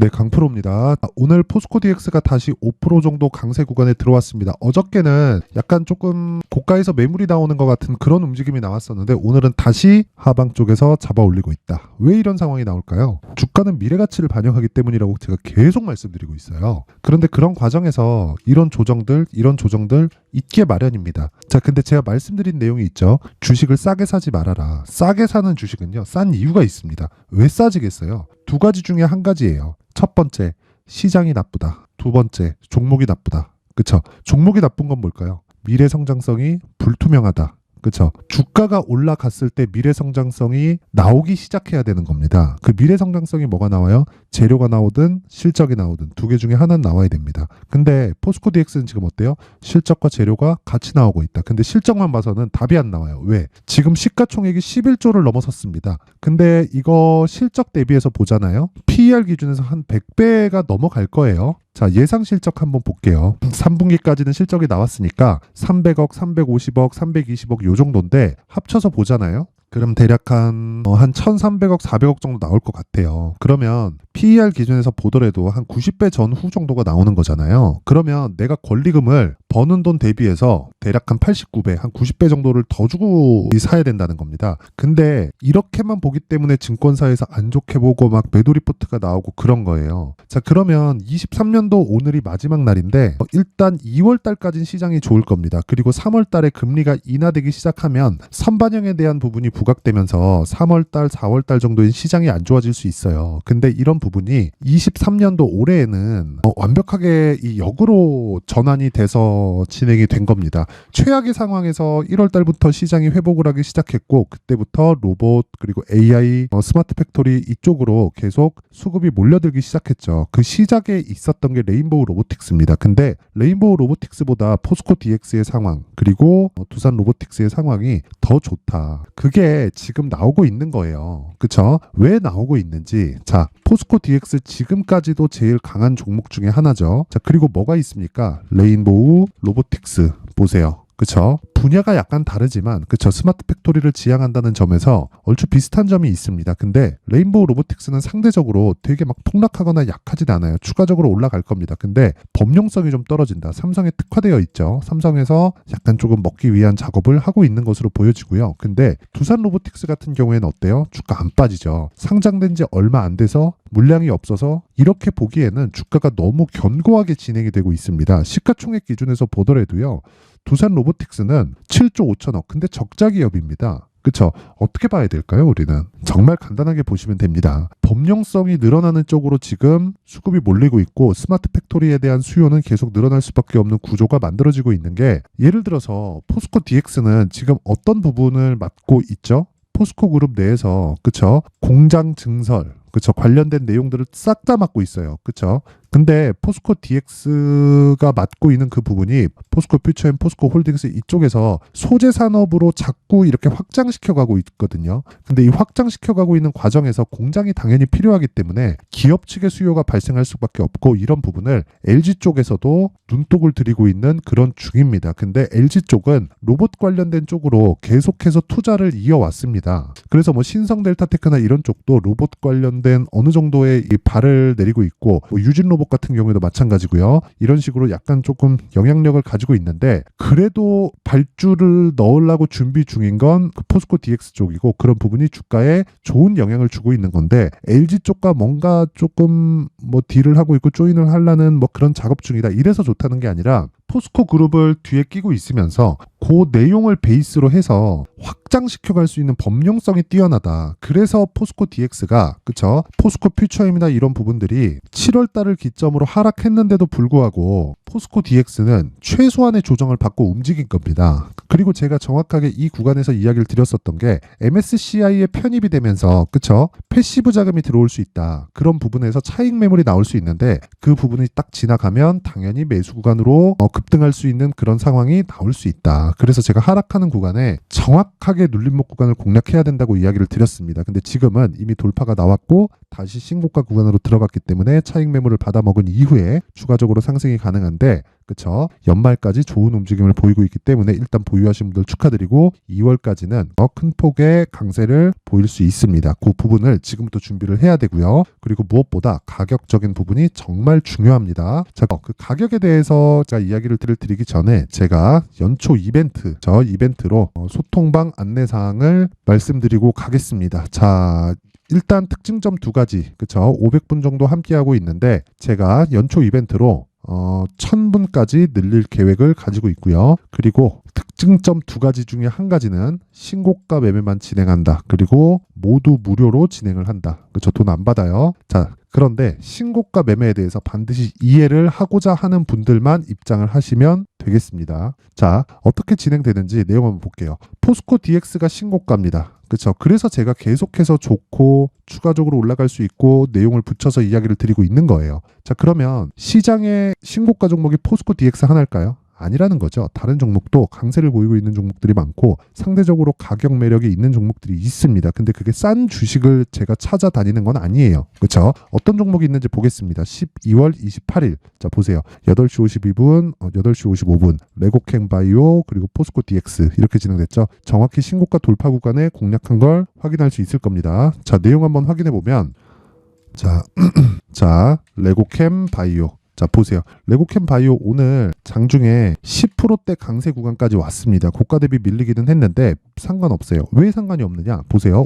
네, 강프로입니다. 아, 오늘 포스코 DX가 다시 5% 정도 강세 구간에 들어왔습니다. 어저께는 약간 조금 고가에서 매물이 나오는 것 같은 그런 움직임이 나왔었는데 오늘은 다시 하방 쪽에서 잡아 올리고 있다. 왜 이런 상황이 나올까요? 주가는 미래 가치를 반영하기 때문이라고 제가 계속 말씀드리고 있어요. 그런데 그런 과정에서 이런 조정들, 이런 조정들 있게 마련입니다. 자, 근데 제가 말씀드린 내용이 있죠. 주식을 싸게 사지 말아라. 싸게 사는 주식은요, 싼 이유가 있습니다. 왜 싸지겠어요? 두 가지 중에 한 가지예요. 첫 번째, 시장이 나쁘다. 두 번째, 종목이 나쁘다. 그쵸? 종목이 나쁜 건 뭘까요? 미래 성장성이 불투명하다. 그쵸? 주가가 올라갔을 때 미래 성장성이 나오기 시작해야 되는 겁니다. 그 미래 성장성이 뭐가 나와요? 재료가 나오든 실적이 나오든 두 개 중에 하나는 나와야 됩니다. 근데 포스코 DX는 지금 어때요? 실적과 재료가 같이 나오고 있다. 근데 실적만 봐서는 답이 안 나와요. 왜? 지금 시가총액이 11조를 넘어섰습니다. 근데 이거 실적 대비해서 보잖아요. PER 기준에서 한 100배가 넘어갈 거예요. 자, 예상 실적 한번 볼게요. 3분기까지는 실적이 나왔으니까 300억, 350억, 320억 요 정도인데 합쳐서 보잖아요. 그럼 대략 한, 어, 한 1,300억, 400억 정도 나올 것 같아요. 그러면 PER 기준에서 보더라도 한 90배 전후 정도가 나오는 거잖아요. 그러면 내가 권리금을 버는 돈 대비해서 대략 한 89배, 한 90배 정도를 더 주고 사야 된다는 겁니다. 근데 이렇게만 보기 때문에 증권사에서 안 좋게 보고 막 매도 리포트가 나오고 그런 거예요. 자, 그러면 23년도 오늘이 마지막 날인데 어, 일단 2월 달까지는 시장이 좋을 겁니다. 그리고 3월 달에 금리가 인하되기 시작하면 선반영에 대한 부분이 부각되면서 3월 달, 4월 달 정도엔 시장이 안 좋아질 수 있어요. 근데 이런 부분이 23년도 올해에는 어, 완벽하게 이 역으로 전환이 돼서 진행이 된 겁니다. 최악의 상황에서 1월 달부터 시장이 회복을 하기 시작했고 그때부터 로봇 그리고 AI 어, 스마트 팩토리 이쪽으로 계속 수급이 몰려들기 시작했죠. 그 시작에 있었던 게 레인보우 로보틱스입니다. 근데 레인보우 로보틱스보다 포스코 DX의 상황 그리고 어, 두산 로보틱스의 상황이 더 좋다. 그게 지금 나오고 있는 거예요. 그쵸? 왜 나오고 있는지. 자, 포스코 DX 지금까지도 제일 강한 종목 중에 하나죠. 자, 그리고 뭐가 있습니까? 레인보우 로보틱스 보세요. 그쵸? 분야가 약간 다르지만 그쵸 스마트 팩토리를 지향한다는 점에서 얼추 비슷한 점이 있습니다. 근데 레인보우 로보틱스는 상대적으로 되게 막 폭락하거나 약하진 않아요. 추가적으로 올라갈 겁니다. 근데 범용성이 좀 떨어진다. 삼성에 특화되어 있죠. 삼성에서 약간 조금 먹기 위한 작업을 하고 있는 것으로 보여지고요. 근데 두산 로보틱스 같은 경우에는 어때요? 주가 안 빠지죠. 상장된 지 얼마 안 돼서 물량이 없어서 이렇게 보기에는 주가가 너무 견고하게 진행이 되고 있습니다. 시가총액 기준에서 보더라도요. 두산 로보틱스는 7조 5천억. 근데 적자 기업입니다. 그쵸? 어떻게 봐야 될까요, 우리는? 정말 간단하게 보시면 됩니다. 범용성이 늘어나는 쪽으로 지금 수급이 몰리고 있고 스마트 팩토리에 대한 수요는 계속 늘어날 수밖에 없는 구조가 만들어지고 있는 게 예를 들어서 포스코 DX는 지금 어떤 부분을 맡고 있죠? 포스코 그룹 내에서 그쵸? 공장 증설 그쵸 관련된 내용들을 싹 다 맡고 있어요 그쵸 근데 포스코 DX가 맡고 있는 그 부분이 포스코 퓨처 앤 포스코 홀딩스 이쪽에서 소재 산업으로 자꾸 이렇게 확장시켜 가고 있거든요. 근데 이 확장시켜 가고 있는 과정에서 공장이 당연히 필요하기 때문에 기업 측의 수요가 발생할 수밖에 없고 이런 부분을 LG 쪽에서도 눈독을 들이고 있는 그런 중입니다. 근데 LG 쪽은 로봇 관련된 쪽으로 계속해서 투자를 이어왔습니다. 그래서 뭐 신성 델타테크나 이런 쪽도 로봇 관련된 어느 정도의 이 발을 내리고 있고 뭐 유진 로봇 같은 경우에도 마찬가지고요. 이런 식으로 약간 조금 영향력을 가지고 있는데 그래도 발주를 넣으려고 준비 중인 건 그 포스코 DX 쪽이고 그런 부분이 주가에 좋은 영향을 주고 있는 건데 LG 쪽과 뭔가 조금 뭐 딜을 하고 있고 조인을 하려는 뭐 그런 작업 중이다. 이래서 좋다는 게 아니라 포스코 그룹을 뒤에 끼고 있으면서 그 내용을 베이스로 해서 확장시켜 갈 수 있는 범용성이 뛰어나다. 그래서 포스코 DX가 그쵸? 포스코 퓨처임이나 이런 부분들이 7월 달을 기점으로 하락했는데도 불구하고 포스코 DX는 최소한의 조정을 받고 움직인 겁니다. 그리고 제가 정확하게 이 구간에서 이야기를 드렸었던 게 MSCI에 편입이 되면서 그쵸? 패시브 자금이 들어올 수 있다. 그런 부분에서 차익 매물이 나올 수 있는데 그 부분이 딱 지나가면 당연히 매수 구간으로 어, 급등할 수 있는 그런 상황이 나올 수 있다. 그래서 제가 하락하는 구간에 정확하게 눌림목 구간을 공략해야 된다고 이야기를 드렸습니다. 근데 지금은 이미 돌파가 나왔고 다시 신고가 구간으로 들어갔기 때문에 차익 매물을 받아먹은 이후에 추가적으로 상승이 가능한데 그쵸? 연말까지 좋은 움직임을 보이고 있기 때문에 일단 보유하신 분들 축하드리고 2월까지는 더 큰 폭의 강세를 보일 수 있습니다. 그 부분을 지금부터 준비를 해야 되고요. 그리고 무엇보다 가격적인 부분이 정말 중요합니다. 자, 그 가격에 대해서 제가 이야기를 드릴 드리기 전에 제가 연초 이벤트, 저 이벤트로 어, 소통방 안내 사항을 말씀드리고 가겠습니다. 자, 일단 특징점 두 가지, 그쵸? 500분 정도 함께하고 있는데 제가 연초 이벤트로 어, 1000분까지 늘릴 계획을 가지고 있고요. 그리고 특징점 두 가지 중에 한 가지는 신고가 매매만 진행한다. 그리고 모두 무료로 진행을 한다. 그쵸? 돈안 받아요. 자, 그런데 신고가 매매에 대해서 반드시 이해를 하고자 하는 분들만 입장을 하시면 되겠습니다. 자, 어떻게 진행되는지 내용 한번 볼게요. 포스코 DX가 신고가입니다. 그렇죠. 그래서 제가 계속해서 좋고 추가적으로 올라갈 수 있고 내용을 붙여서 이야기를 드리고 있는 거예요. 자, 그러면 시장의 신고가 종목이 포스코 DX 하나일까요? 아니라는 거죠. 다른 종목도 강세를 보이고 있는 종목들이 많고 상대적으로 가격 매력이 있는 종목들이 있습니다. 근데 그게 싼 주식을 제가 찾아다니는 건 아니에요. 그렇죠? 어떤 종목이 있는지 보겠습니다. 12월 28일. 자, 보세요. 8시 52분, 어, 8시 55분. 레고캠 바이오 그리고 포스코 DX 이렇게 진행됐죠. 정확히 신고가 돌파 구간에 공략한 걸 확인할 수 있을 겁니다. 자, 내용 한번 확인해 보면 자, 자, 레고캠 바이오 자 보세요. 레고캠 바이오 오늘 장중에 10%대 강세 구간까지 왔습니다. 고가 대비 밀리기는 했는데 상관없어요. 왜 상관이 없느냐? 보세요.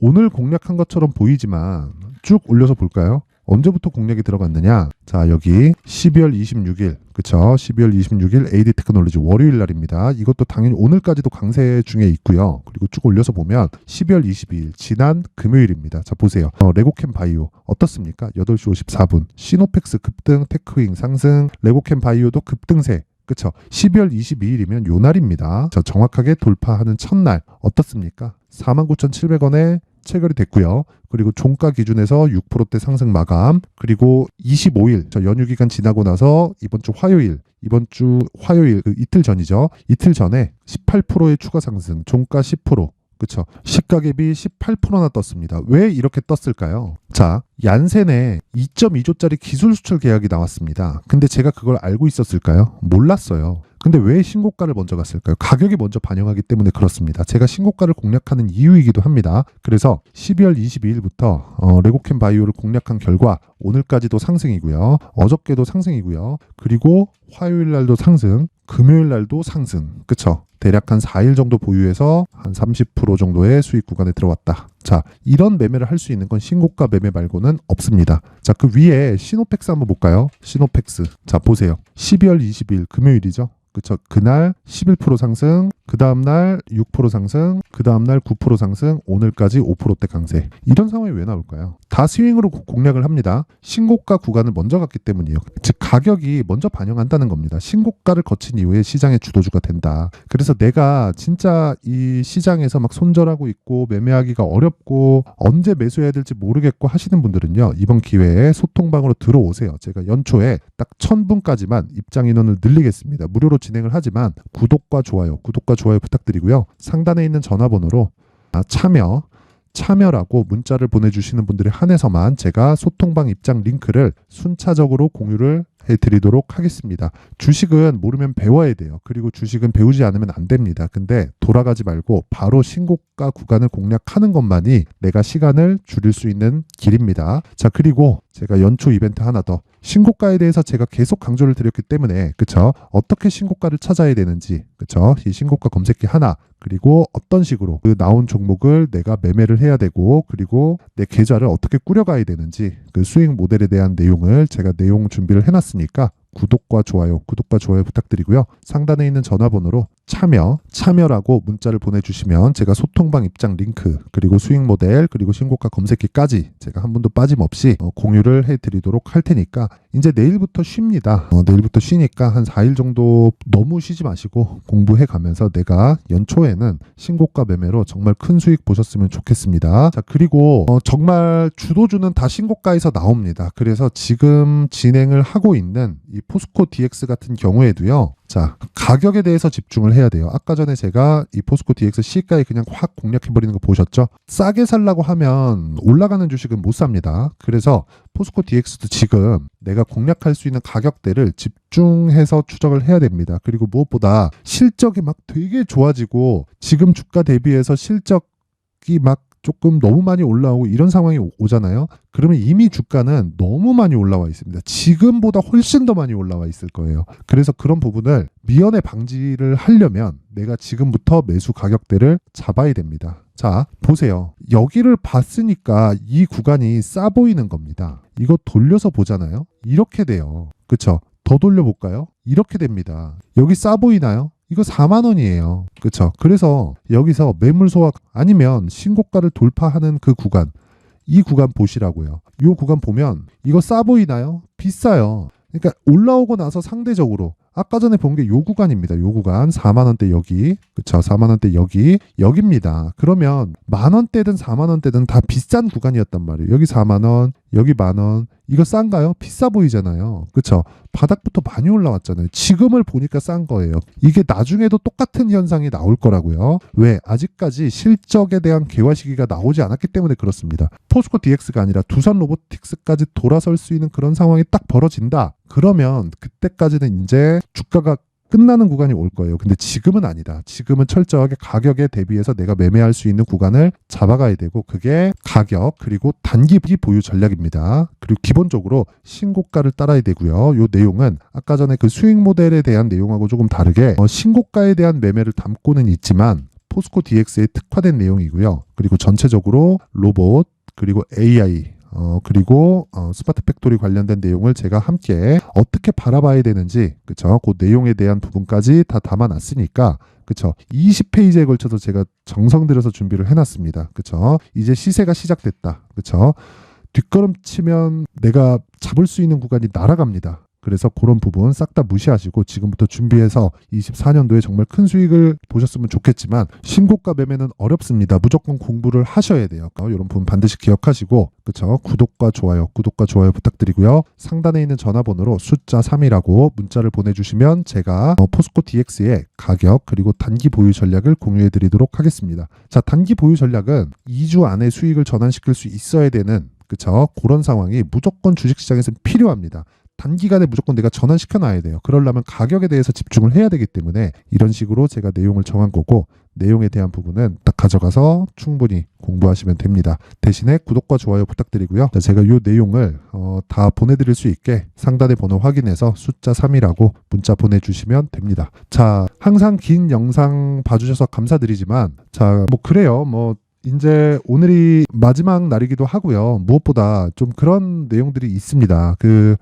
오늘 공략한 것처럼 보이지만 쭉 올려서 볼까요? 언제부터 공략이 들어갔느냐? 자, 여기 12월 26일, 그쵸? 12월 26일 AD 테크놀로지 월요일 날입니다. 이것도 당연히 오늘까지도 강세 중에 있고요. 그리고 쭉 올려서 보면 12월 22일, 지난 금요일입니다. 자, 보세요. 어, 레고캠 바이오 어떻습니까? 8시 54분. 시노펙스 급등, 테크윙 상승, 레고캠 바이오도 급등세. 그쵸? 12월 22일이면 요 날입니다. 자, 정확하게 돌파하는 첫날 어떻습니까? 49,700원에 체결이 됐고요. 그리고 종가 기준에서 6%대 상승 마감. 그리고 25일 저 연휴 기간 지나고 나서 이번 주 화요일 이번 주 화요일 그 이틀 전이죠. 이틀 전에 18%의 추가 상승, 종가 10%. 그쵸. 시가갭이 18%나 떴습니다. 왜 이렇게 떴을까요? 자, 얀센에 2.2조짜리 기술 수출 계약이 나왔습니다. 근데 제가 그걸 알고 있었을까요? 몰랐어요. 근데 왜 신고가를 먼저 갔을까요? 가격이 먼저 반영하기 때문에 그렇습니다. 제가 신고가를 공략하는 이유이기도 합니다. 그래서 12월 22일부터 어, 레고캠 바이오를 공략한 결과 오늘까지도 상승이고요. 어저께도 상승이고요. 그리고 화요일 날도 상승, 금요일 날도 상승. 그쵸? 대략 한 4일 정도 보유해서 한 30% 정도의 수익 구간에 들어왔다. 자, 이런 매매를 할 수 있는 건 신고가 매매 말고는 없습니다. 자, 그 위에 시노펙스 한번 볼까요? 시노펙스. 자, 보세요. 12월 20일 금요일이죠. 그쵸. 그날 11% 상승, 그 다음날 6% 상승, 그 다음날 9% 상승, 오늘까지 5%대 강세. 이런 상황이 왜 나올까요? 다 스윙으로 고- 공략을 합니다. 신고가 구간을 먼저 갔기 때문이에요. 즉, 가격이 먼저 반영한다는 겁니다. 신고가를 거친 이후에 시장의 주도주가 된다. 그래서 내가 진짜 이 시장에서 막 손절하고 있고 매매하기가 어렵고 언제 매수해야 될지 모르겠고 하시는 분들은요. 이번 기회에 소통방으로 들어오세요. 제가 연초에 딱 1000분까지만 입장 인원을 늘리겠습니다. 무료로 진행을 하지만 구독과 좋아요, 구독과 좋아요 부탁드리고요. 상단에 있는 전화번호로 아, 참여 참여라고 문자를 보내주시는 분들에 한해서만 제가 소통방 입장 링크를 순차적으로 공유를 해드리도록 하겠습니다. 주식은 모르면 배워야 돼요. 그리고 주식은 배우지 않으면 안 됩니다. 근데 돌아가지 말고 바로 신고가 구간을 공략하는 것만이 내가 시간을 줄일 수 있는 길입니다. 자, 그리고 제가 연초 이벤트 하나 더. 신고가에 대해서 제가 계속 강조를 드렸기 때문에, 그쵸? 어떻게 신고가를 찾아야 되는지, 그쵸? 이 신고가 검색기 하나, 그리고 어떤 식으로 그 나온 종목을 내가 매매를 해야 되고, 그리고 내 계좌를 어떻게 꾸려가야 되는지, 그 수익 모델에 대한 내용을 제가 내용 준비를 해놨으니까, 구독과 좋아요, 구독과 좋아요 부탁드리고요. 상단에 있는 전화번호로 참여, 참여라고 문자를 보내주시면 제가 소통방 입장 링크, 그리고 수익 모델, 그리고 신고가 검색기까지 제가 한 분도 빠짐없이 어, 공유를 해드리도록 할 테니까 이제 내일부터 쉽니다. 어, 내일부터 쉬니까 한 4일 정도 너무 쉬지 마시고 공부해 가면서 내가 연초에는 신고가 매매로 정말 큰 수익 보셨으면 좋겠습니다. 자, 그리고 어, 정말 주도주는 다 신고가에서 나옵니다. 그래서 지금 진행을 하고 있는 이 포스코 DX 같은 경우에도요. 자, 가격에 대해서 집중을 해야 돼요. 아까 전에 제가 이 포스코 DX C가에 그냥 확 공략해버리는 거 보셨죠? 싸게 살라고 하면 올라가는 주식은 못 삽니다. 그래서 포스코 DX도 지금 내가 공략할 수 있는 가격대를 집중해서 추적을 해야 됩니다. 그리고 무엇보다 실적이 막 되게 좋아지고 지금 주가 대비해서 실적이 막 조금 너무 많이 올라오고 이런 상황이 오- 오잖아요. 그러면 이미 주가는 너무 많이 올라와 있습니다. 지금보다 훨씬 더 많이 올라와 있을 거예요. 그래서 그런 부분을 미연에 방지를 하려면 내가 지금부터 매수 가격대를 잡아야 됩니다. 자, 보세요. 여기를 봤으니까 이 구간이 싸 보이는 겁니다. 이거 돌려서 보잖아요. 이렇게 돼요. 그쵸? 더 돌려볼까요? 이렇게 됩니다. 여기 싸 보이나요? 이거 4만 원이에요. 그쵸? 그래서 여기서 매물 소화 아니면 신고가를 돌파하는 그 구간 이 구간 보시라고요. 이 구간 보면 이거 싸 보이나요? 비싸요. 그러니까 올라오고 나서 상대적으로 아까 전에 본 게 요 구간입니다. 요 구간 4만 원대 여기 그쵸 4만 원대 여기 여기입니다. 그러면 만 원대든 4만 원대든 다 비싼 구간이었단 말이에요. 여기 4만 원 여기 만 원 이거 싼가요? 비싸 보이잖아요. 그쵸 바닥부터 많이 올라왔잖아요. 지금을 보니까 싼 거예요. 이게 나중에도 똑같은 현상이 나올 거라고요. 왜? 아직까지 실적에 대한 개화 시기가 나오지 않았기 때문에 그렇습니다. 포스코 DX가 아니라 두산 로보틱스까지 돌아설 수 있는 그런 상황이 딱 벌어진다. 그러면 그때까지는 이제 주가가 끝나는 구간이 올 거예요. 근데 지금은 아니다. 지금은 철저하게 가격에 대비해서 내가 매매할 수 있는 구간을 잡아가야 되고 그게 가격 그리고 단기 보유 전략입니다. 그리고 기본적으로 신고가를 따라야 되고요. 요 내용은 아까 전에 그 수익 모델에 대한 내용하고 조금 다르게 어, 신고가에 대한 매매를 담고는 있지만 포스코 DX에 특화된 내용이고요. 그리고 전체적으로 로봇 그리고 AI 어, 그리고 어, 스마트 팩토리 관련된 내용을 제가 함께 어떻게 바라봐야 되는지 그쵸? 그 내용에 대한 부분까지 다 담아놨으니까 그쵸? 20페이지에 걸쳐서 제가 정성 들여서 준비를 해놨습니다. 그쵸? 이제 시세가 시작됐다. 그쵸? 뒷걸음 치면 내가 잡을 수 있는 구간이 날아갑니다 그래서 그런 부분 싹 다 무시하시고 지금부터 준비해서 24년도에 정말 큰 수익을 보셨으면 좋겠지만 신고가 매매는 어렵습니다. 무조건 공부를 하셔야 돼요. 어, 이런 부분 반드시 기억하시고 그쵸 구독과 좋아요 구독과 좋아요 부탁드리고요. 상단에 있는 전화번호로 숫자 3이라고 문자를 보내주시면 제가 어, 포스코 DX의 가격 그리고 단기 보유 전략을 공유해 드리도록 하겠습니다. 자 단기 보유 전략은 2주 안에 수익을 전환시킬 수 있어야 되는 그쵸 그런 상황이 무조건 주식시장에서 필요합니다. 단기간에 무조건 내가 전환시켜 놔야 돼요. 그러려면 가격에 대해서 집중을 해야 되기 때문에 이런 식으로 제가 내용을 정한 거고 내용에 대한 부분은 딱 가져가서 충분히 공부하시면 됩니다. 대신에 구독과 좋아요 부탁드리고요. 자, 제가 이 내용을 어, 다 보내드릴 수 있게 상단의 번호 확인해서 숫자 3이라고 문자 보내주시면 됩니다. 자, 항상 긴 영상 봐주셔서 감사드리지만 자, 뭐 그래요. 뭐 이제 오늘이 마지막 날이기도 하고요. 무엇보다 좀 그런 내용들이 있습니다. 그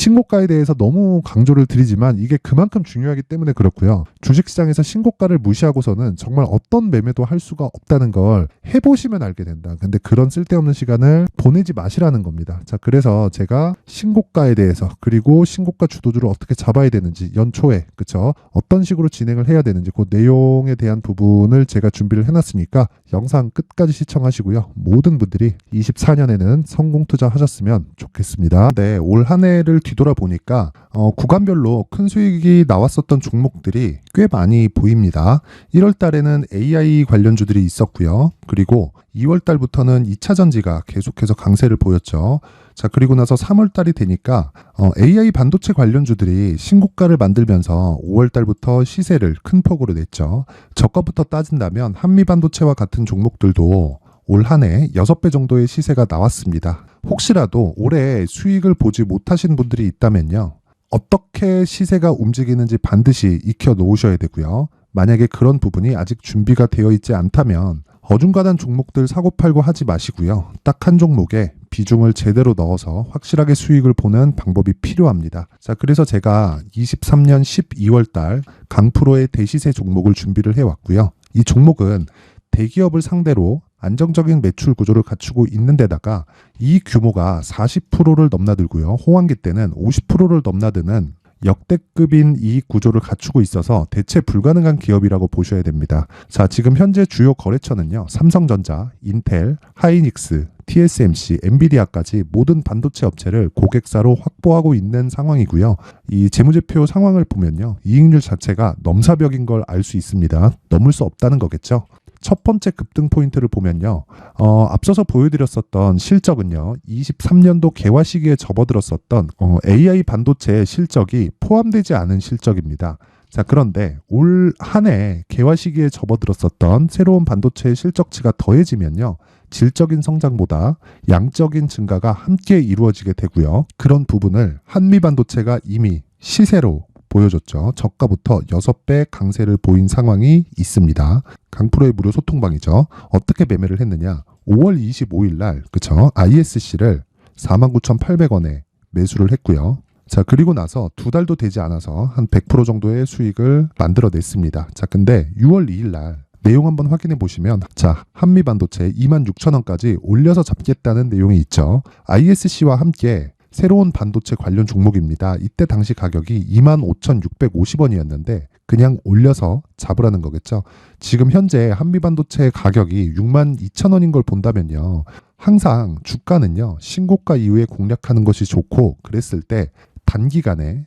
신고가에 대해서 너무 강조를 드리지만 이게 그만큼 중요하기 때문에 그렇고요. 주식시장에서 신고가를 무시하고서는 정말 어떤 매매도 할 수가 없다는 걸 해보시면 알게 된다. 근데 그런 쓸데없는 시간을 보내지 마시라는 겁니다. 자, 그래서 제가 신고가에 대해서 그리고 신고가 주도주를 어떻게 잡아야 되는지 연초에 그쵸 어떤 식으로 진행을 해야 되는지 그 내용에 대한 부분을 제가 준비를 해놨으니까 영상 끝까지 시청하시고요. 모든 분들이 24년에는 성공 투자하셨으면 좋겠습니다. 네, 올 한 해를 뒤돌아보니까 어, 구간별로 큰 수익이 나왔었던 종목들이 꽤 많이 보입니다. 1월 달에는 AI 관련주들이 있었고요. 그리고 2월 달부터는 2차 전지가 계속해서 강세를 보였죠. 자, 그리고 나서 3월 달이 되니까 어, AI 반도체 관련주들이 신고가를 만들면서 5월 달부터 시세를 큰 폭으로 냈죠. 저가부터 따진다면 한미 반도체와 같은 종목들도 올 한 해 6배 정도의 시세가 나왔습니다. 혹시라도 올해 수익을 보지 못하신 분들이 있다면요. 어떻게 시세가 움직이는지 반드시 익혀 놓으셔야 되고요. 만약에 그런 부분이 아직 준비가 되어 있지 않다면 어중간한 종목들 사고 팔고 하지 마시고요. 딱 한 종목에 비중을 제대로 넣어서 확실하게 수익을 보는 방법이 필요합니다. 자, 그래서 제가 23년 12월 달 강프로의 대시세 종목을 준비를 해 왔고요. 이 종목은 대기업을 상대로 안정적인 매출 구조를 갖추고 있는 데다가 이 규모가 40%를 넘나들고요. 호황기 때는 50%를 넘나드는 역대급인 이익 구조를 갖추고 있어서 대체 불가능한 기업이라고 보셔야 됩니다. 자, 지금 현재 주요 거래처는요. 삼성전자, 인텔, 하이닉스, TSMC, 엔비디아까지 모든 반도체 업체를 고객사로 확보하고 있는 상황이고요. 이 재무제표 상황을 보면요. 이익률 자체가 넘사벽인 걸 알 수 있습니다. 넘을 수 없다는 거겠죠. 첫 번째 급등 포인트를 보면요. 어, 앞서서 보여드렸었던 실적은요. 23년도 개화 시기에 접어들었었던 어, AI 반도체의 실적이 포함되지 않은 실적입니다. 자, 그런데 올 한 해 개화 시기에 접어들었었던 새로운 반도체의 실적치가 더해지면요. 질적인 성장보다 양적인 증가가 함께 이루어지게 되고요. 그런 부분을 한미 반도체가 이미 시세로 보여줬죠. 저가부터 6배 강세를 보인 상황이 있습니다. 강프로의 무료 소통방이죠. 어떻게 매매를 했느냐? 5월 25일 날, 그쵸? ISC를 49,800원에 매수를 했고요. 자, 그리고 나서 두 달도 되지 않아서 한 100% 정도의 수익을 만들어냈습니다. 자, 근데 6월 2일 날 내용 한번 확인해 보시면 자, 한미 반도체 26,000원까지 올려서 잡겠다는 내용이 있죠. ISC와 함께 새로운 반도체 관련 종목입니다. 이때 당시 가격이 25,650원이었는데 그냥 올려서 잡으라는 거겠죠. 지금 현재 한미 반도체 가격이 62,000원인 걸 본다면요. 항상 주가는요. 신고가 이후에 공략하는 것이 좋고 그랬을 때 단기간에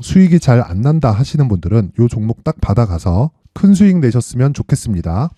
수익이 잘 안 난다 하시는 분들은 이 종목 딱 받아가서 큰 수익 내셨으면 좋겠습니다.